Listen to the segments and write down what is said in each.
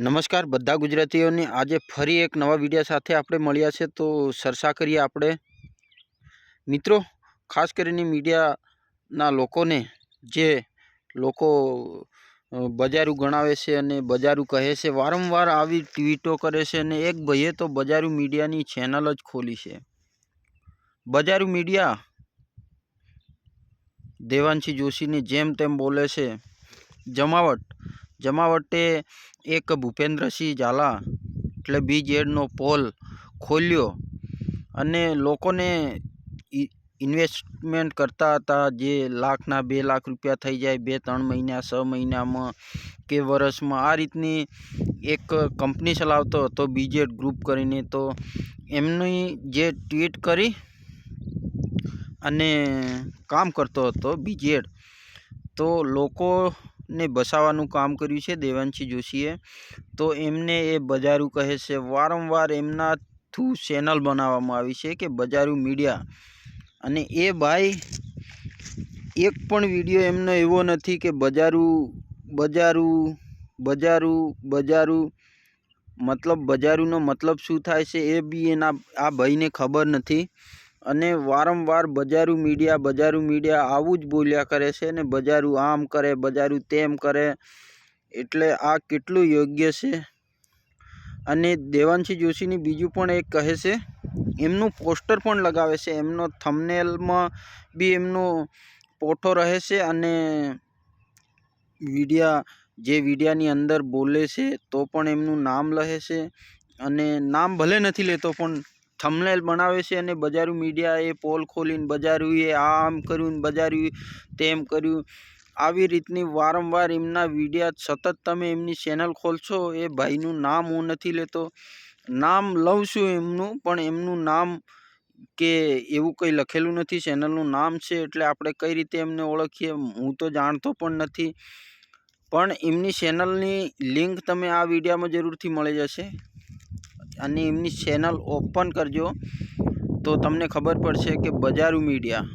નમસ્કાર બધા ગુજરાતીઓને. આજે ફરી એક નવા વીડિયો સાથે આપણે મળ્યા છે. તો ચર્ચા કરીએ આપણે. મિત્રો, ખાસ કરીને મીડિયાના લોકોને, જે લોકો બજારું ગણાવે છે અને બજારું કહે છે, વારંવાર આવી ટ્વીટો કરે છે અને એક ભાઈએ તો બજારું મીડિયાની ચેનલ જ ખોલી છે. બજારું મીડિયા, દેવાંશી જોશીની જેમ તેમ બોલે છે, જમાવટ જમાવટે એક ભૂપેન્દ્રસિંહ ઝાલા એટલે બી જેડનો પોલ ખોલ્યો અને લોકોને ઇન્વેસ્ટમેન્ટ કરતા હતા જે લાખના બે લાખ રૂપિયા થઈ જાય બે ત્રણ મહિના છ મહિનામાં કે વર્ષમાં આ રીતની એક કંપની ચલાવતો હતો બીજેડ ગ્રુપ કરીને તો એમની જે ટ્વીટ કરી અને કામ કરતો હતો બીજેડ તો લોકોને બસાવવાનું કામ કર્યું છે દેવાંશી જોશીએ. તો એમને એ બજારું કહે છે, વારંવાર એમના થ્રુ ચેનલ બનાવવામાં આવી છે કે બજારું મીડિયા. અને એ ભાઈ એક પણ વીડિયો એમનો એવો નથી કે બજારું બજારું બજારું બજારું, મતલબ બજારુંનો મતલબ શું થાય છે એ બી એના, આ ભાઈને ખબર નથી. અને વારંવાર બજારું મીડિયા બજારું મીડિયા આવું જ બોલ્યા કરે છે ને બજારું આમ કરે, બજારું તેમ કરે, એટલે આ કેટલું યોગ્ય છે? અને દેવાંશી જોશીની બીજું પણ એક કહે છે, એમનું પોસ્ટર પણ લગાવે છે, એમનો થમનેલમાં બી એમનો પોઠો રહે છે અને વીડિયા, જે વીડિયાની અંદર બોલે છે તો પણ એમનું નામ લહે છે અને નામ ભલે નથી લેતો પણ થંબનેલ બનાવે છે અને બજારું મીડિયાએ પોલ ખોલીને બજાર્યું એ આમ કર્યું ને બજારું તેમ કર્યું. આવી રીતની વારંવાર એમના વિડીયા સતત તમે એમની ચેનલ ખોલશો એ ભાઈનું નામ હું નથી લેતો. નામ લઉં છું એમનું, પણ એમનું નામ કે એવું કંઈ લખેલું નથી ચેનલનું નામ છે એટલે આપણે કઈ રીતે એમને ઓળખીએ હું તો જાણતો પણ નથી. પણ એમની ચેનલની લિંક તમે આ વિડીયામાં જરૂરથી મળી જશે. અને એમની ચેનલ ઓપન કરજો. તો તમને ખબર પડશે કે બજારું મીડિયા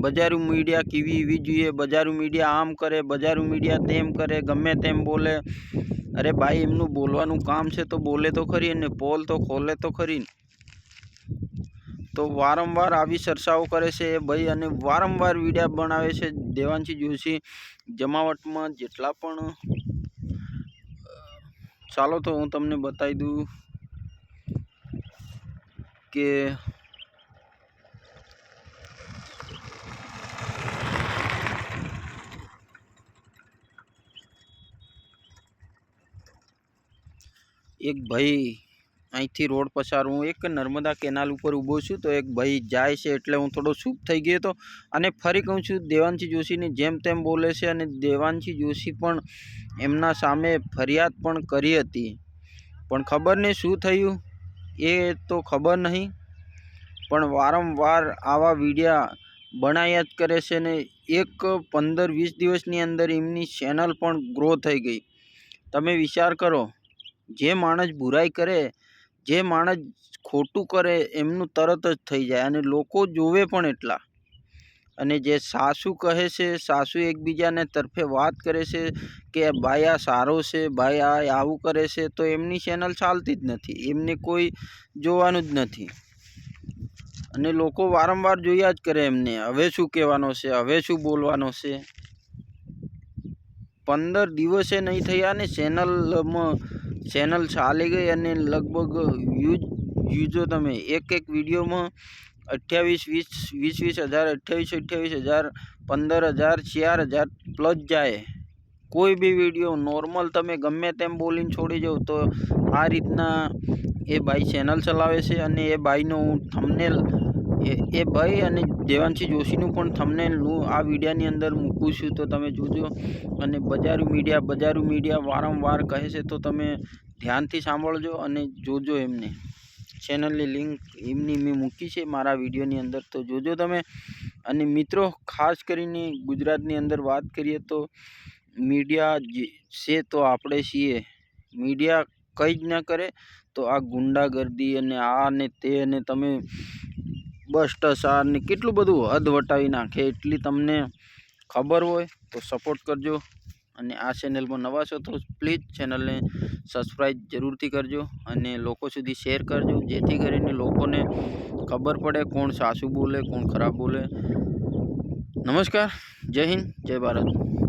બજારું મીડિયા કેવી એવી જોઈએ? બજારું મીડિયા આમ કરે, બજારું મીડિયા તેમ કરે, ગમે તેમ બોલે. અરે ભાઈ, એમનું બોલવાનું કામ છે તો બોલે તો ખરી અને પોલ તો ખોલે તો ખરી. તો વારંવાર આવી ચર્ચાઓ કરે છે એ ભાઈ અને વારંવાર વિડીયા બનાવે છે. દેવાંશી જોશી, જમાવટમાં જેટલા પણ ચાલો તો હું તમને બતાવી દઉં કે એક ભાઈ અહીંથી રોડ પસાર હું એક નર્મદા કેનાલ ઉપર ઊભો છું તો એક ભાઈ જાય છે એટલે હું થોડો ચૂપ થઈ ગયો હતો. અને ફરી કહું છું દેવાંશી જોશીની જેમ તેમ બોલે છે અને દેવાંશી જોશી પણ એમના સામે ફરિયાદ પણ કરી હતી. પણ ખબર નહીં શું થયું? એ તો ખબર નહીં. પણ વારંવાર આવા વિડીયા બનાવ્યા જ કરે છે ને એક પંદર વીસ દિવસની અંદર એમની ચેનલ પણ ગ્રો થઈ ગઈ. તમે વિચાર કરો, જે માણસ બુરાઈ કરે જે માણસ ખોટું કરે એમનું તરત જ થઈ જાય અને લોકો જોવે પણ એટલા. અને જે સાસુ કહે છે, સાસુ એકબીજાને તરફે વાત કરે છે કે ભાઈ આ સારો છે, ભાઈ આ આવું કરે છે, તો એમની ચેનલ ચાલતી જ નથી, એમને કોઈ જોવાનું જ નથી. અને લોકો વારંવાર જોયા જ કરે એમને, હવે શું કહેવાનો છે, હવે શું બોલવાનો છે? પંદર દિવસે નહીં થયા ને ચેનલમાં ચેનલ ચાલી ગઈ અને લગભગ વ્યૂઝ યુઝો તમે એક એક વિડીયોમાં અઠ્યાવીસ, વીસ વીસ વીસ હજાર, અઠ્યાવીસ અઠ્યાવીસ હજાર, પંદર હજાર, ચાર હજાર પ્લસ જાય. કોઈ બી વીડિયો નોર્મલ તમે ગમે તેમ બોલીને છોડી જાઓ તો આ રીતના એ ભાઈ ચેનલ ચલાવે છે અને એ ભાઈનું હું થંબનેલ એ એ ભાઈ અને દેવાંશી જોશીનું પણ તમને હું આ વિડીયાની અંદર મૂકું છું, તો તમે જોજો. અને બજારું મીડિયા બજારું મીડિયા વારંવાર કહે છે, તો તમે ધ્યાનથી સાંભળજો અને જોજો એમને. ચેનલની લિંક એમની મેં મૂકી છે મારા વિડીયોની અંદર, તો જોજો તમે. અને મિત્રો, ખાસ કરીને ગુજરાતની અંદર વાત કરીએ તો મીડિયા છે, તો આપણે છીએ. મીડિયા કંઈ જ ન કરે, તો આ ગુંડાગર્દી અને આ ને તે અને તમે ભ્રષ્ટાચાર ને કેટલું બધું હદ વટાવી નાખે એટલી તમને ખબર હોય તો સપોર્ટ કરજો. અને આ ચેનલમાં નવા છો તો પ્લીઝ ચેનલને સબસ્ક્રાઈબ જરૂરથી કરજો અને લોકો સુધી શેર કરજો, જેથી કરીને લોકોને ખબર પડે કોણ સાસું બોલે, કોણ ખરાબ બોલે. નમસ્કાર, જય હિન્દ, જય ભારત.